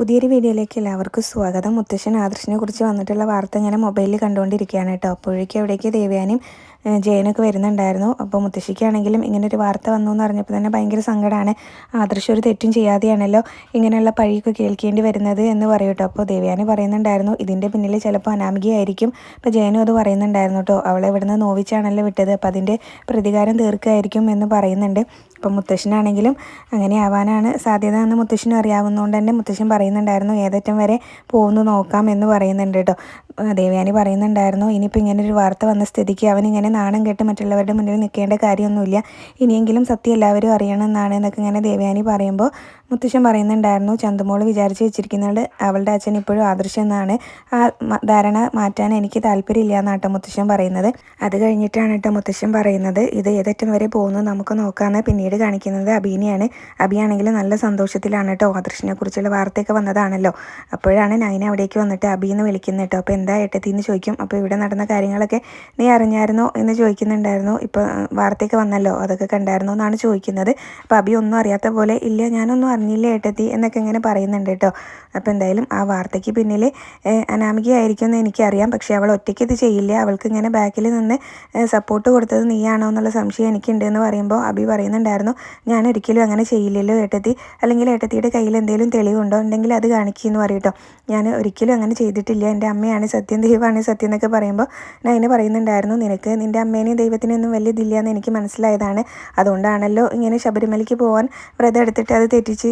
പുതിയൊരു വീഡിയോയിലേക്ക് എല്ലാവർക്കും സ്വാഗതം. മുത്തശ്ശൻ ആദർശിനെ കുറിച്ച് വന്നിട്ടുള്ള വാർത്ത ഞാൻ മൊബൈലിൽ കണ്ടുകൊണ്ടിരിക്കുകയാണ് കേട്ടോ. അപ്പോഴേക്കും അവിടേക്ക് ദേവയാനും ജയനൊക്കെ വരുന്നുണ്ടായിരുന്നു. അപ്പോൾ മുത്തശ്ശിക്കാണെങ്കിലും ഇങ്ങനെ ഒരു വാർത്ത വന്നു എന്ന് അറിഞ്ഞപ്പോൾ തന്നെ ഭയങ്കര സങ്കടമാണ് ആദർശ ഒരു തെറ്റും ചെയ്യാതെയാണല്ലോ ഇങ്ങനെയുള്ള പഴിയൊക്കെ കേൾക്കേണ്ടി വരുന്നത് എന്ന് പറയും കേട്ടോ. അപ്പോൾ ദേവയാനി പറയുന്നുണ്ടായിരുന്നു ഇതിന്റെ പിന്നിൽ ചിലപ്പോൾ അനാമികയായിരിക്കും. അപ്പോൾ ജയനും അത് പറയുന്നുണ്ടായിരുന്നു കേട്ടോ. അവളെ ഇവിടുന്ന് നോവിച്ചാണല്ലോ വിട്ടത്. അപ്പോൾ അതിന്റെ പ്രതികാരം തീർക്കായിരിക്കും എന്ന് പറയുന്നുണ്ട്. അപ്പോൾ മുത്തശ്ശനാണെങ്കിലും അങ്ങനെ ആവാനാണ് സാധ്യത എന്ന് മുത്തശ്ശനും അറിയാവുന്നതുകൊണ്ട് തന്നെ മുത്തശ്ശൻ പറയുന്നുണ്ടായിരുന്നു ഏതറ്റം വരെ പോകുന്നു നോക്കാം എന്ന് പറയുന്നുണ്ട് കേട്ടോ. ദേവയാനി പറയുന്നുണ്ടായിരുന്നു ഇനിയിപ്പോൾ ഇങ്ങനെ ഒരു വാർത്ത വന്ന സ്ഥിതിക്ക് അവനിങ്ങനെ നാണം കെട്ട് മറ്റുള്ളവരുടെ മുന്നിൽ നിൽക്കേണ്ട കാര്യമൊന്നുമില്ല. ഇനിയെങ്കിലും സത്യം എല്ലാവരും അറിയണമെന്നാണ് എന്നൊക്കെ ഇങ്ങനെ ദേവയാനി പറയുമ്പോൾ മുത്തശ്ശൻ പറയുന്നുണ്ടായിരുന്നു ചന്തുമോൾ വിചാരിച്ച് വെച്ചിരിക്കുന്നത് അവളുടെ അച്ഛൻ ഇപ്പോഴും ആദർശം എന്നാണ് ആ ധാരണ മാറ്റാൻ എനിക്ക് താല്പര്യമില്ല എന്നാട്ടോ മുത്തശ്ശൻ പറയുന്നത്. അത് കഴിഞ്ഞിട്ടാണ് കേട്ടോ മുത്തശ്ശൻ പറയുന്നത്. ഇത് ഏതറ്റം വരെ പോകുന്നു നമുക്ക് നോക്കാമെന്ന് പിന്നീട് കാണിക്കുന്നത് അബീനെയാണ്. അബിയാണെങ്കിൽ നല്ല സന്തോഷത്തിലാണ് കേട്ടോ ആദർശിനെ കുറിച്ചുള്ള വാർത്തയൊക്കെ വന്നതാണല്ലോ. അപ്പോഴാണ് നൈന അവിടേക്ക് വന്നിട്ട് അബീന്ന് വിളിക്കുന്നത് കേട്ടോ അപ്പോൾ എന്താ ഏട്ടത്തിന്ന് ചോദിക്കും. അപ്പോൾ ഇവിടെ നടന്ന കാര്യങ്ങളൊക്കെ നീ അറിഞ്ഞായിരുന്നോ എന്ന് ചോദിക്കുന്നുണ്ടായിരുന്നു. ഇപ്പോൾ വാർത്തയൊക്കെ വന്നല്ലോ. അതൊക്കെ കണ്ടായിരുന്നോ എന്നാണ് ചോദിക്കുന്നത്. അപ്പോൾ അബി ഒന്നും അറിയാത്ത പോലെ ഇല്ല ഞാനൊന്നും അറിഞ്ഞില്ല ഏട്ടത്തി എന്നൊക്കെ ഇങ്ങനെ പറയുന്നുണ്ട് കേട്ടോ. അപ്പോൾ എന്തായാലും ആ വാർത്തയ്ക്ക് പിന്നിൽ അനാമികയായിരിക്കും എന്ന് എനിക്കറിയാം. പക്ഷേ അവൾ ഒറ്റയ്ക്ക് ഇത് ചെയ്യില്ല. അവൾക്ക് ഇങ്ങനെ ബാക്കിൽ നിന്ന് സപ്പോർട്ട് കൊടുത്തത് നീയാണോ എന്നുള്ള സംശയം എനിക്കുണ്ട് എന്ന് പറയുമ്പോൾ അബി പറയുന്നുണ്ടായിരുന്നു. ഞാൻ ഒരിക്കലും അങ്ങനെ ചെയ്യില്ലല്ലോ ഏട്ടത്തി. അല്ലെങ്കിൽ ഏട്ടത്തിയുടെ കയ്യിൽ എന്തെങ്കിലും തെളിവുണ്ടോ? ഉണ്ടെങ്കിൽ അത് കാണിക്കുമെന്ന് പറയട്ടോ ഞാൻ ഒരിക്കലും അങ്ങനെ ചെയ്തിട്ടില്ല. എന്റെ അമ്മയാണ് സത്യം ദൈവമാണ് സത്യം എന്നൊക്കെ പറയുമ്പോൾ ഞാൻ അതിന് പറയുന്നുണ്ടായിരുന്നു. നിനക്ക് നിന്റെ അമ്മേനെയും ദൈവത്തിനൊന്നും വലിയ ഇതില്ല എന്ന് എനിക്ക് മനസ്സിലായതാണ്. അതുകൊണ്ടാണല്ലോ ഇങ്ങനെ ശബരിമലയ്ക്ക് പോകാൻ വ്രതം എടുത്തിട്ട് അത് തെറ്റിച്ച്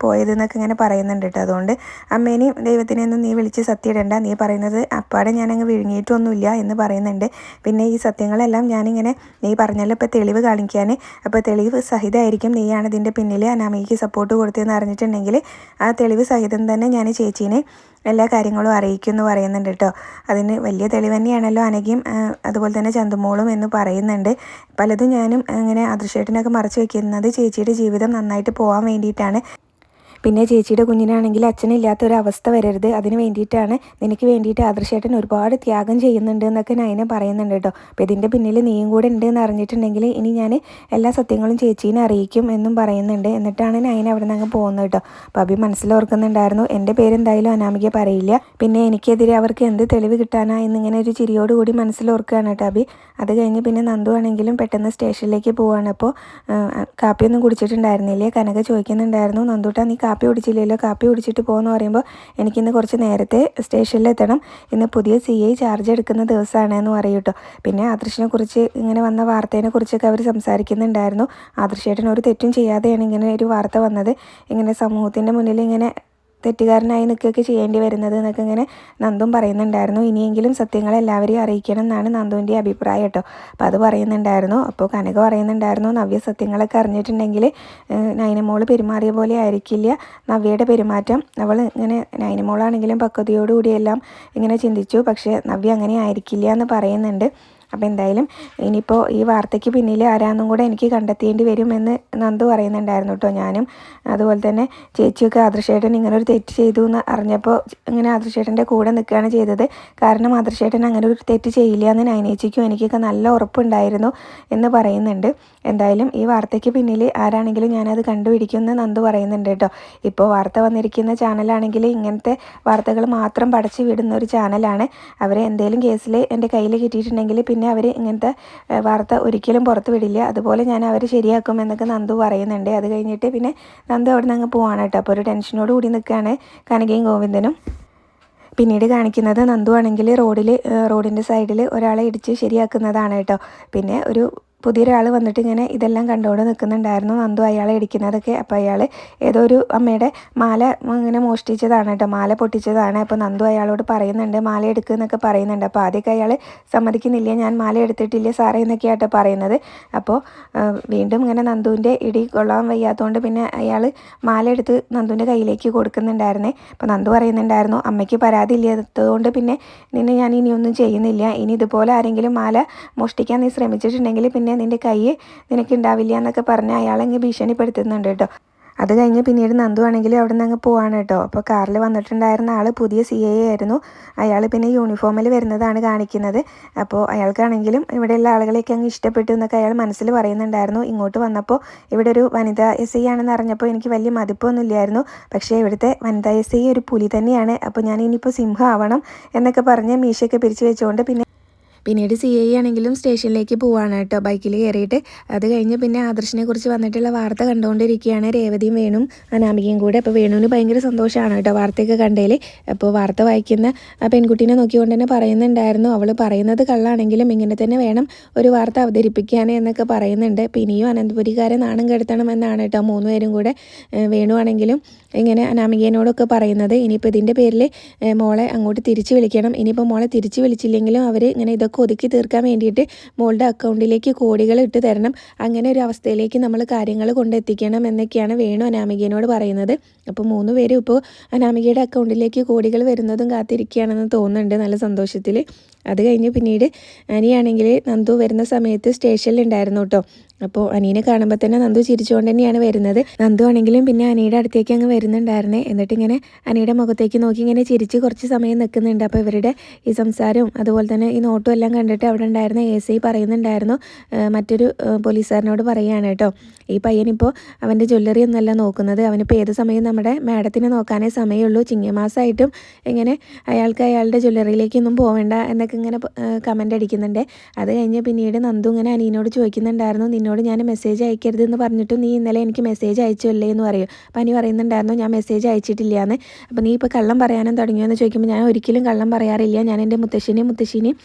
പോയതെന്നൊക്കെ ഇങ്ങനെ പറയുന്നുണ്ട് കേട്ടോ. അതുകൊണ്ട് അമ്മേനെയും ദൈവത്തിനെയൊന്നും നീ വിളിച്ച് സത്യമിടണ്ട. നീ പറയുന്നത് അപ്പാടെ ഞാനങ്ങ് വിഴുങ്ങിയിട്ടൊന്നുമില്ല എന്ന് പറയുന്നുണ്ട്. പിന്നെ ഈ സത്യങ്ങളെല്ലാം ഞാനിങ്ങനെ നീ പറഞ്ഞല്ലോ ഇപ്പോൾ തെളിവ് കാണിക്കാൻ അപ്പോൾ തെളിവ് സഹിതമായിരിക്കും നീയാണ് ഇതിന്റെ പിന്നിൽ അനാമികയ്ക്ക് സപ്പോർട്ട് കൊടുത്തതെന്ന് അറിഞ്ഞിട്ടുണ്ടെങ്കിൽ ആ തെളിവ് സഹിതം തന്നെ ഞാൻ ചേച്ചീനെ എല്ലാ കാര്യങ്ങളും അറിയിക്കും എന്ന് പറയുന്നുണ്ട് കേട്ടോ. അതിന് വലിയ തെളിവ് തന്നെയാണല്ലോ അനഘയും അതുപോലെ തന്നെ ചന്തുമോളും എന്ന് പറയുന്നുണ്ട്. പലതും ഞാനും അങ്ങനെ അദൃശ്യേട്ടനൊക്കെ മറച്ചു വെക്കുന്നത് ചേച്ചിയുടെ ജീവിതം നന്നായിട്ട് പോകാൻ വേണ്ടിയിട്ടാണ്. പിന്നെ ചേച്ചിയുടെ കുഞ്ഞിനാണെങ്കിൽ അച്ഛനില്ലാത്ത ഒരു അവസ്ഥ വരരുത്. അതിന് വേണ്ടിയിട്ടാണ് നിനക്ക് വേണ്ടിയിട്ട് ആദർശേട്ടൻ ഒരുപാട് ത്യാഗം ചെയ്യുന്നുണ്ട് എന്നൊക്കെ നയന പറയുന്നുണ്ട് കേട്ടോ. അപ്പോൾ ഇതിന്റെ പിന്നിൽ നീയും കൂടെ ഉണ്ട് എന്ന് അറിഞ്ഞിട്ടുണ്ടെങ്കിൽ ഇനി ഞാൻ എല്ലാ സത്യങ്ങളും ചേച്ചീനെ അറിയിക്കും എന്നും പറയുന്നുണ്ട്. എന്നിട്ടാണ് നയന അവിടെ നിന്ന് അങ്ങ് പോകുന്നത് കേട്ടോ. അപ്പോൾ അഭി മനസ്സിലോർക്കുന്നുണ്ടായിരുന്നു എന്റെ പേരെന്തായാലും അനാമിക പറയില്ല. പിന്നെ എനിക്കെതിരെ അവർക്ക് എന്ത് തെളിവ് കിട്ടാനാ? എന്നിങ്ങനെ ഒരു ചിരിയോടുകൂടി മനസ്സിലോർക്കുകയാണ് കേട്ടോ അഭി. അത് കഴിഞ്ഞ് പിന്നെ നന്ദു ആണെങ്കിലും പെട്ടെന്ന് സ്റ്റേഷനിലേക്ക് പോവാണ്. അപ്പോൾ കാപ്പിയൊന്നും കുടിച്ചിട്ടുണ്ടായിരുന്നില്ലേ? കനക ചോദിക്കുന്നുണ്ടായിരുന്നു നന്ദൂട്ടാ നീ കുടിച്ചില്ലല്ലോ. കാപ്പി കുടിച്ചിട്ട് പോകുമെന്ന് പറയുമ്പോൾ എനിക്കിന്ന് കുറച്ച് നേരത്തെ സ്റ്റേഷനിൽ എത്തണം. ഇന്ന് പുതിയ സി ഐ ചാർജ് എടുക്കുന്ന ദിവസമാണ് എന്ന് പറയും പിന്നെ ആദർശിനെ കുറിച്ച് ഇങ്ങനെ വന്ന വാർത്തേനെ കുറിച്ചൊക്കെ അവർ സംസാരിക്കുന്നുണ്ടായിരുന്നു. ആദർശേട്ടൻ ഒരു തെറ്റും ചെയ്യാതെയാണ് ഇങ്ങനെ ഒരു വാർത്ത വന്നത്. ഇങ്ങനെ സമൂഹത്തിന്റെ മുന്നിൽ ഇങ്ങനെ തെറ്റുകാരനായി നിൽക്കുകയൊക്കെ ചെയ്യേണ്ടി വരുന്നത് എന്നൊക്കെ ഇങ്ങനെ നന്ദും പറയുന്നുണ്ടായിരുന്നു. ഇനിയെങ്കിലും സത്യങ്ങൾ എല്ലാവരെയും അറിയിക്കണം എന്നാണ് നന്ദുവിന്റെ അഭിപ്രായം കേട്ടോ. അപ്പോൾ അത് പറയുന്നുണ്ടായിരുന്നു. അപ്പോൾ കനക പറയുന്നുണ്ടായിരുന്നു നവ്യ സത്യങ്ങളൊക്കെ അറിഞ്ഞിട്ടുണ്ടെങ്കിൽ നൈനമോൾ പെരുമാറിയ പോലെ ആയിരിക്കില്ല. നവ്യയുടെ പെരുമാറ്റം അവൾ ഇങ്ങനെ നൈനമോളാണെങ്കിലും പക്വതയോടുകൂടിയെല്ലാം ഇങ്ങനെ ചിന്തിച്ചു. പക്ഷേ നവ്യ അങ്ങനെ ആയിരിക്കില്ല എന്ന് പറയുന്നുണ്ട്. അപ്പോൾ എന്തായാലും ഇനിയിപ്പോൾ ഈ വാർത്തയ്ക്ക് പിന്നിൽ ആരാന്നും കൂടെ എനിക്ക് കണ്ടെത്തേണ്ടി വരുമെന്ന് നന്ദു പറയുന്നുണ്ടായിരുന്നു കേട്ടോ ഞാനും. അതുപോലെ തന്നെ ചേച്ചിയൊക്കെ ആദർശേട്ടൻ ഇങ്ങനെ ഒരു തെറ്റ് ചെയ്തു എന്ന് അറിഞ്ഞപ്പോൾ ഇങ്ങനെ ആദർശേട്ടന്റെ കൂടെ നിൽക്കുകയാണ് ചെയ്തത്. കാരണം ആദർശേട്ടൻ അങ്ങനെ ഒരു തെറ്റ് ചെയ്യില്ല എന്ന് നൈനേച്ചിക്കും എനിക്കൊക്കെ നല്ല ഉറപ്പുണ്ടായിരുന്നു എന്ന് പറയുന്നുണ്ട്. എന്തായാലും ഈ വാർത്തയ്ക്ക് പിന്നിൽ ആരാണെങ്കിലും ഞാനത് കണ്ടുപിടിക്കുമെന്ന് നന്ദു പറയുന്നുണ്ട് കേട്ടോ. ഇപ്പോൾ വാർത്ത വന്നിരിക്കുന്ന ചാനലാണെങ്കിൽ ഇങ്ങനത്തെ വാർത്തകൾ മാത്രം പടച്ചു വിടുന്ന ഒരു ചാനലാണ്. അവരെ എന്തെങ്കിലും കേസിൽ എന്റെ കയ്യിൽ കിട്ടിയിട്ടുണ്ടെങ്കിൽ പിന്നെ അവർ ഇങ്ങനത്തെ വാർത്ത ഒരിക്കലും പുറത്ത് വിടില്ല. അതുപോലെ ഞാൻ അവർ ശരിയാക്കും എന്നൊക്കെ നന്ദു പറയുന്നുണ്ട്. അത് കഴിഞ്ഞിട്ട് പിന്നെ നന്ദു അവിടെ നിന്ന് അങ്ങ് പോവാണ് കേട്ടോ. അപ്പോൾ ഒരു ടെൻഷനോട് കൂടി നിൽക്കുകയാണ് കനകയും ഗോവിന്ദനും. പിന്നീട് കാണിക്കുന്നത് നന്ദു ആണെങ്കിൽ റോഡിൽ റോഡിന്റെ സൈഡിൽ ഒരാളെ ഇടിച്ച് ശരിയാക്കുന്നതാണ് കേട്ടോ. പിന്നെ ഒരു പുതിയൊരാൾ വന്നിട്ട് ഇങ്ങനെ ഇതെല്ലാം കണ്ടുകൊണ്ട് നിൽക്കുന്നുണ്ടായിരുന്നു നന്ദു അയാളെ ഇടിക്കുന്നതൊക്കെ. അപ്പോൾ അയാൾ ഏതോ ഒരു അമ്മയുടെ മാല ഇങ്ങനെ മോഷ്ടിച്ചതാണ് കേട്ടോ. മാല പൊട്ടിച്ചതാണ്. അപ്പോൾ നന്ദു അയാളോട് പറയുന്നുണ്ട് മാല എടുക്കുന്നൊക്കെ പറയുന്നുണ്ട്. അപ്പോൾ ആദ്യമൊക്കെ അയാൾ സമ്മതിക്കുന്നില്ല. ഞാൻ മാല എടുത്തിട്ടില്ല സാറേ എന്നൊക്കെ ആട്ടോ പറയുന്നത് അപ്പോൾ വീണ്ടും ഇങ്ങനെ നന്ദുവിന്റെ ഇടി കൊള്ളാൻ വയ്യാത്തതുകൊണ്ട് പിന്നെ അയാൾ മാല എടുത്ത് നന്ദുവിന്റെ കയ്യിലേക്ക് കൊടുക്കുന്നുണ്ടായിരുന്നേ. അപ്പോൾ നന്ദു പറയുന്നുണ്ടായിരുന്നു അമ്മയ്ക്ക് പരാതി ഇല്ലാത്തതുകൊണ്ട് പിന്നെ നിന്നെ ഞാൻ ഇനിയൊന്നും ചെയ്യുന്നില്ല. ഇനി ഇതുപോലെ ആരെങ്കിലും മാല മോഷ്ടിക്കാൻ നീ ശ്രമിച്ചിട്ടുണ്ടെങ്കിൽ പിന്നെ നിന്റെ കൈ നിനക്കുണ്ടാവില്ല എന്നൊക്കെ പറഞ്ഞ് അയാളെങ്കിൽ ഭീഷണിപ്പെടുത്തുന്നുണ്ട് കേട്ടോ. അത് കഴിഞ്ഞ് പിന്നീട് നന്ദു ആണെങ്കിൽ അവിടെ നിന്ന് അങ്ങ് പോവാണ് കേട്ടോ. അപ്പോൾ കാറിൽ വന്നിട്ടുണ്ടായിരുന്ന ആൾ പുതിയ സി ഐ ആയിരുന്നു. അയാൾ പിന്നെ യൂണിഫോമിൽ വരുന്നതാണ് കാണിക്കുന്നത്. അപ്പോൾ അയാൾക്കാണെങ്കിലും ഇവിടെയുള്ള ആളുകളെയൊക്കെ അങ്ങ് ഇഷ്ടപ്പെട്ടു എന്നൊക്കെ അയാൾ മനസ്സിൽ പറയുന്നുണ്ടായിരുന്നു. ഇങ്ങോട്ട് വന്നപ്പോൾ ഇവിടെ ഒരു വനിതാ എസ് ഐ ആണെന്ന് അറിഞ്ഞപ്പോൾ എനിക്ക് വലിയ മതിപ്പൊന്നും ഇല്ലായിരുന്നു. പക്ഷേ ഇവിടുത്തെ വനിതാ എസ് ഐ ഒരു പുലി തന്നെയാണ്. അപ്പോൾ ഞാൻ ഇനിയിപ്പോൾ സിംഹം ആവണം എന്നൊക്കെ പറഞ്ഞ് മീശയൊക്കെ പിരിച്ചു വെച്ചുകൊണ്ട് പിന്നെ പിന്നീട് സി ഐ ആണെങ്കിലും സ്റ്റേഷനിലേക്ക് പോവാണ് കേട്ടോ. ബൈക്കിൽ കയറിയിട്ട്. അത് കഴിഞ്ഞ് പിന്നെ ആദർശിനെ കുറിച്ച് വന്നിട്ടുള്ള വാർത്ത കണ്ടുകൊണ്ടിരിക്കുകയാണ്. രേവതിയും വേണും അനാമികയും കൂടെ. അപ്പോൾ വേണുവിന് ഭയങ്കര സന്തോഷമാണ് കേട്ടോ വാർത്തയൊക്കെ കണ്ടതിൽ. അപ്പോൾ വാർത്ത വായിക്കുന്ന ആ പെൺകുട്ടീനെ നോക്കിക്കൊണ്ട് തന്നെ പറയുന്നുണ്ടായിരുന്നു. അവൾ പറയുന്നത് കള്ളാണെങ്കിലും ഇങ്ങനെ തന്നെ വേണം ഒരു വാർത്ത അവതരിപ്പിക്കാൻ എന്നൊക്കെ പറയുന്നുണ്ട്. പിന്നെയും അനന്തപുരിക്കാരെ നാണം കെടുത്തണം എന്നാണ് കേട്ടോ മൂന്നുപേരും കൂടെ. വേണുവാണെങ്കിലും ഇങ്ങനെ അനാമികേനോടൊക്കെ പറയുന്നത്. ഇനിയിപ്പോൾ ഇതിന്റെ പേരിൽ മോളെ അങ്ങോട്ട് തിരിച്ച് വിളിക്കണം. ഇനിയിപ്പോൾ മോളെ തിരിച്ച് വിളിച്ചില്ലെങ്കിലും അവർ ഇങ്ങനെ ഇതൊക്കെ ഒതുക്കി തീർക്കാൻ വേണ്ടിയിട്ട് മോളുടെ അക്കൗണ്ടിലേക്ക് കോടികൾ ഇട്ട് തരണം. അങ്ങനെ ഒരു അവസ്ഥയിലേക്ക് നമ്മൾ കാര്യങ്ങൾ കൊണ്ടെത്തിക്കണം എന്നൊക്കെയാണ് വേണു അനാമികേനോട് പറയുന്നത്. അപ്പോൾ മൂന്ന് പേരും ഇപ്പോൾ അനാമികയുടെ അക്കൗണ്ടിലേക്ക് കോടികൾ വരുന്നതും കാത്തിരിക്കുകയാണെന്ന് തോന്നുന്നുണ്ട് നല്ല സന്തോഷത്തിൽ അത് കഴിഞ്ഞ് പിന്നീട് അനിയാണെങ്കിൽ നന്ദു വരുന്ന സമയത്ത് സ്റ്റേഷനിലുണ്ടായിരുന്നു കേട്ടോ. അപ്പോൾ അനീനെ കാണുമ്പോൾ തന്നെ നന്ദു ചിരിച്ചുകൊണ്ട് തന്നെയാണ് വരുന്നത്. നന്ദു ആണെങ്കിലും പിന്നെ അനിയുടെ അടുത്തേക്ക് അങ്ങ് വരുന്നുണ്ടായിരുന്നേ. എന്നിട്ട് ഇങ്ങനെ അനിയുടെ മുഖത്തേക്ക് നോക്കി ഇങ്ങനെ ചിരിച്ച് കുറച്ച് സമയം നിൽക്കുന്നുണ്ട്. അപ്പോൾ ഇവരുടെ ഈ സംസാരവും അതുപോലെ തന്നെ ഈ നോട്ടും എല്ലാം കണ്ടിട്ട് അവിടെ ഉണ്ടായിരുന്ന എ സി പറയുന്നുണ്ടായിരുന്നു. മറ്റൊരു പോലീസുകാരനോട് പറയുകയാണ് കേട്ടോ. ഈ പയ്യനിപ്പോൾ അവന്റെ ജ്വല്ലറി ഒന്നല്ല നോക്കുന്നത്. അവനിപ്പോൾ ഏത് സമയം നമ്മുടെ മാഡത്തിനെ നോക്കാനേ സമയമുള്ളൂ. ചിങ്ങമാസമായിട്ടും ഇങ്ങനെ അയാൾക്ക് അയാളുടെ ജ്വല്ലറിയിലേക്കൊന്നും പോവേണ്ട എന്നൊക്കെ ഇങ്ങനെ കമന്റ് അടിക്കുന്നുണ്ട്. അത് കഴിഞ്ഞ് പിന്നീട് നന്ദു ഇങ്ങനെ അനീനോട് ചോദിക്കുന്നുണ്ടായിരുന്നു. നിന്നോട് ഞാൻ മെസ്സേജ് അയക്കരുത് എന്ന് പറഞ്ഞിട്ട് നീ ഇന്നലെ എനിക്ക് മെസ്സേജ് അയച്ചല്ലേ എന്ന് പറയും. അപ്പം അനി പറയുന്നുണ്ടായിരുന്നു ഞാൻ മെസ്സേജ് അയച്ചിട്ടില്ല എന്ന് അപ്പോൾ നീ ഇപ്പോൾ കള്ളം പറയാനും തുടങ്ങിയോ എന്ന് ചോദിക്കുമ്പോൾ ഞാൻ ഒരിക്കലും കള്ളം പറയാറില്ല. ഞാൻ എന്റെ മുത്തശ്ശിനെയും മുത്തശ്ശിനെയും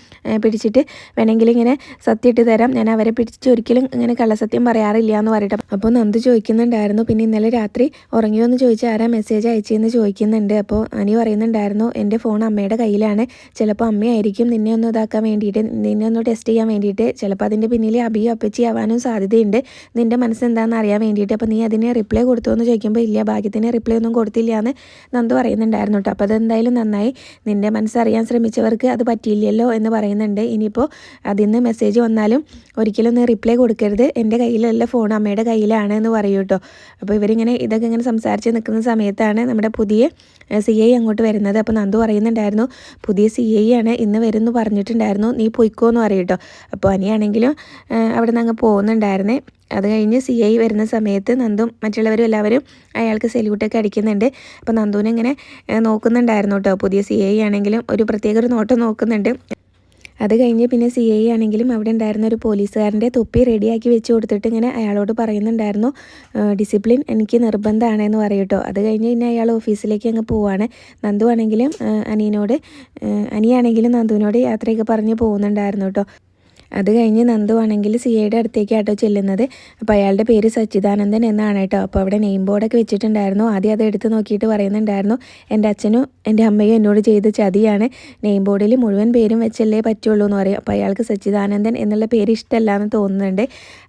പിടിച്ചിട്ട് വേണമെങ്കിൽ ഇങ്ങനെ സത്യം ഇട്ട് തരാം. ഞാൻ അവരെ പിടിച്ചിട്ട് ഒരിക്കലും ഇങ്ങനെ കള്ളസത്യം പറയാറില്ല എന്ന് പറയട്ടെ. അപ്പോൾ നന്ദു ചോദിക്കുന്നുണ്ടായിരുന്നു പിന്നെ ഇന്നലെ രാത്രി ഉറങ്ങിയോ എന്ന് ചോദിച്ചാൽ ആരാ മെസ്സേജ് അയച്ചതെന്ന് ചോദിക്കുന്നുണ്ട്. അപ്പോൾ അനി പറയുന്നുണ്ടായിരുന്നു എന്റെ ഫോൺ അമ്മയുടെ കയ്യിലാണ്. ചിലപ്പോൾ അമ്മയായിരിക്കും നിന്നെ ഒന്ന് ഇതാക്കാൻ വേണ്ടിയിട്ട് നിന്നെ ഒന്ന് ടെസ്റ്റ് ചെയ്യാൻ വേണ്ടിയിട്ട്. ചിലപ്പോൾ അതിന്റെ പിന്നിൽ അബിയോ അപ്പച്ചി ആവാനും സാധ്യതയുണ്ട്. നിന്റെ മനസ്സെന്താണെന്ന് അറിയാൻ വേണ്ടിയിട്ട് അപ്പോൾ നീ അതിന് റിപ്ലൈ കൊടുത്തു എന്ന് ചോദിക്കുമ്പോൾ ഇല്ല ഭാഗ്യത്തിന് റിപ്ലൈ ഒന്നും കൊടുത്തില്ല എന്ന് നന്ദു പറയുന്നുണ്ടായിരുന്നു കേട്ടോ അപ്പോൾ അതെന്തായാലും നന്നായി. നിന്റെ മനസ്സറിയാൻ ശ്രമിച്ചവർക്ക് അത് പറ്റിയില്ലല്ലോ എന്ന് പറയുന്നുണ്ട്. ഇനിയിപ്പോൾ അതിൽ നിന്ന് മെസ്സേജ് വന്നാലും ഒരിക്കലും ഒന്ന് റിപ്ലൈ കൊടുക്കരുത്. എന്റെ കയ്യിലല്ല ഫോൺ അമ്മയുടെ കയ്യിലാണ് എന്ന് പറയൂ കേട്ടോ അപ്പോൾ ഇവരിങ്ങനെ ഇതൊക്കെ ഇങ്ങനെ സംസാരിച്ച് നിൽക്കുന്ന സമയത്താണ് നമ്മുടെ പുതിയ സി ഐ അങ്ങോട്ട് വരുന്നത്. അപ്പോൾ നന്ദു പറയുന്നുണ്ടായിരുന്നു പുതിയ സി ഐ ആണ് ഇന്ന് വരുമെന്ന് പറഞ്ഞിട്ടുണ്ടായിരുന്നു. നീ പൊയ്ക്കോ എന്ന് പറയും കേട്ടോ അപ്പോൾ അനിയാണെങ്കിലും അവിടെ നിന്ന് അങ്ങ് പോകുന്നുണ്ടായിരുന്നേ. അത് കഴിഞ്ഞ് സി ഐ വരുന്ന സമയത്ത് നന്ദും മറ്റുള്ളവരും എല്ലാവരും അയാൾക്ക് സെല്യൂട്ടൊക്കെ അടിക്കുന്നുണ്ട്. അപ്പോൾ നന്ദുവിനെ ഇങ്ങനെ നോക്കുന്നുണ്ടായിരുന്നു കേട്ടോ പുതിയ സി ഐ ആണെങ്കിലും ഒരു പ്രത്യേക ഒരു നോട്ടം നോക്കുന്നുണ്ട്. അത് കഴിഞ്ഞ് പിന്നെ സി ഐ ആണെങ്കിലും അവിടെ ഉണ്ടായിരുന്ന ഒരു പോലീസുകാരന്റെ തൊപ്പി റെഡിയാക്കി വെച്ച് കൊടുത്തിട്ട് ഇങ്ങനെ അയാളോട് പറയുന്നുണ്ടായിരുന്നു ഡിസിപ്ലിൻ എനിക്ക് നിർബന്ധമാണ് എന്ന് പറയൂട്ടോ അത് കഴിഞ്ഞ് പിന്നെ അയാൾ ഓഫീസിലേക്ക് അങ്ങ് പോവാണ്. നന്ദു ആണെങ്കിലും അനിയനോട് അനിയാണെങ്കിലും നന്ദുവിനോട് യാത്രയൊക്കെ പറഞ്ഞ് പോകുന്നുണ്ടായിരുന്നു കേട്ടോ അത് കഴിഞ്ഞ് നന്ദു ആണെങ്കിൽ സി ഐയുടെ അടുത്തേക്കാട്ടോ ചെല്ലുന്നത്. അപ്പോൾ അയാളുടെ പേര് സച്ചിദാനന്ദൻ എന്നാണ് കേട്ടോ. അപ്പോൾ അവിടെ നെയിം ബോർഡൊക്കെ വെച്ചിട്ടുണ്ടായിരുന്നു. ആദ്യം അത് എടുത്ത് നോക്കിയിട്ട് പറയുന്നുണ്ടായിരുന്നു. എന്റെ അച്ഛനും എന്റെ അമ്മയും എന്നോട് ചെയ്ത ചതിയാണ്. നെയിം ബോർഡിൽ മുഴുവൻ പേരും വെച്ചല്ലേ പറ്റുള്ളൂ എന്ന് പറയും. അപ്പോൾ അയാൾക്ക് സച്ചിദാനന്ദൻ എന്നുള്ള പേര് ഇഷ്ടമല്ല എന്ന് തോന്നുന്നുണ്ട്.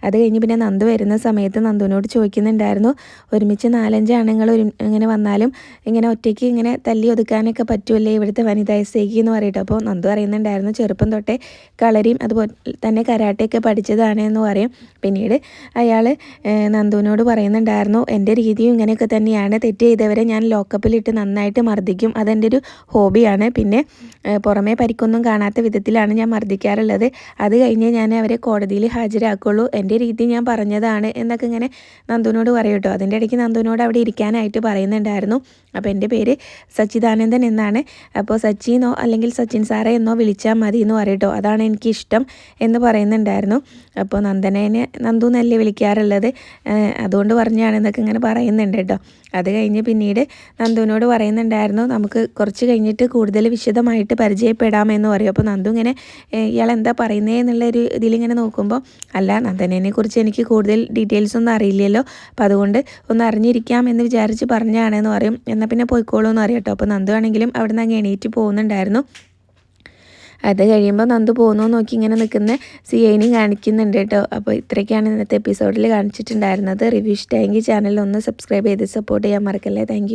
അത് കഴിഞ്ഞ് പിന്നെ നന്ദു വരുന്ന സമയത്ത് നന്ദുവിനോട് ചോദിക്കുന്നുണ്ടായിരുന്നു. ഒരുമിച്ച് നാലഞ്ച് ആണുങ്ങൾ ഒരു ഇങ്ങനെ വന്നാലും ഇങ്ങനെ ഒറ്റയ്ക്ക് ഇങ്ങനെ തല്ലി ഒതുക്കാനൊക്കെ പറ്റുമല്ലേ ഇവിടുത്തെ വനിതാ എസ് എന്ന് പറയട്ടെ. അപ്പോൾ നന്ദു പറയുന്നുണ്ടായിരുന്നു ചെറുപ്പം തൊട്ടേ കളരിയും അതുപോലെ തന്നെ കരാട്ടയൊക്കെ പഠിച്ചതാണ് എന്ന് പറയും. പിന്നീട് അയാൾ നന്ദുവിനോട് പറയുന്നുണ്ടായിരുന്നു എന്റെ രീതിയും ഇങ്ങനെയൊക്കെ തന്നെയാണ്. തെറ്റ് ചെയ്തവരെ ഞാൻ ലോക്കപ്പിലിട്ട് നന്നായിട്ട് മർദ്ദിക്കും. അതെന്റെ ഒരു ഹോബിയാണ്. പിന്നെ പുറമേ പരിക്കൊന്നും കാണാത്ത വിധത്തിലാണ് ഞാൻ മർദ്ദിക്കാറുള്ളത്. അത് കഴിഞ്ഞ് ഞാൻ അവരെ കോടതിയിൽ ഹാജരാക്കുള്ളൂ. എന്റെ രീതി ഞാൻ പറഞ്ഞതാണ് എന്നൊക്കെ ഇങ്ങനെ നന്ദുവിനോട് പറയും അതിന്റെ ഇടയ്ക്ക് നന്ദുവിനോട് അവിടെ ഇരിക്കാനായിട്ട് പറയുന്നുണ്ടായിരുന്നു. അപ്പോൾ എന്റെ പേര് സച്ചിദാനന്ദൻ എന്നാണ്. അപ്പോൾ സച്ചിന്നോ അല്ലെങ്കിൽ സച്ചിൻ സാറേ എന്നോ വിളിച്ചാൽ മതി എന്ന് പറയട്ടോ അതാണ് എനിക്കിഷ്ടം എന്ന് പറയുന്നുണ്ടായിരുന്നു. അപ്പോൾ നന്ദനേനെ നന്ദു എന്നല്ലേ വിളിക്കാറുള്ളത്? അതുകൊണ്ട് പറഞ്ഞാണെന്നൊക്കെ ഇങ്ങനെ പറയുന്നുണ്ട് കേട്ടോ. അത് കഴിഞ്ഞ് പിന്നീട് നന്ദുവിനോട് പറയുന്നുണ്ടായിരുന്നു നമുക്ക് കുറച്ച് കഴിഞ്ഞിട്ട് കൂടുതൽ വിശദമായിട്ട് പരിചയപ്പെടാമെന്ന് പറയും. അപ്പോൾ നന്ദു ഇങ്ങനെ ഇയാൾ എന്താ പറയുന്നത് എന്നുള്ളൊരു ഇതിലിങ്ങനെ നോക്കുമ്പോൾ അല്ല നന്ദനേനെ കുറിച്ച് എനിക്ക് കൂടുതൽ ഡീറ്റെയിൽസ് ഒന്നും അറിയില്ലല്ലോ. അപ്പോൾ അതുകൊണ്ട് ഒന്ന് അറിഞ്ഞിരിക്കാം എന്ന് വിചാരിച്ച് പറഞ്ഞാണെന്ന് പറയും. എന്നാൽ പിന്നെ പോയിക്കോളൂ എന്ന് അറിയാം കേട്ടോ അപ്പോൾ നന്ദു ആണെങ്കിലും അവിടെ നിന്ന് അങ്ങ് എണീറ്റ് പോകുന്നുണ്ടായിരുന്നു. അത് കഴിയുമ്പോൾ നന്ദു പോകുന്നു നോക്കി ഇങ്ങനെ നിൽക്കുന്ന സി ഐനെയും കാണിക്കുന്നുണ്ട് കേട്ടോ അപ്പോൾ ഇത്രയൊക്കെയാണ് ഇന്നത്തെ എപ്പിസോഡിൽ കാണിച്ചിട്ടുണ്ടായിരുന്നത്. റിവ്യൂ യു ചാനൽ ഒന്ന് സബ്സ്ക്രൈബ് ചെയ്ത് സപ്പോർട്ട് ചെയ്യാൻ മറക്കല്ലേ. താങ്ക്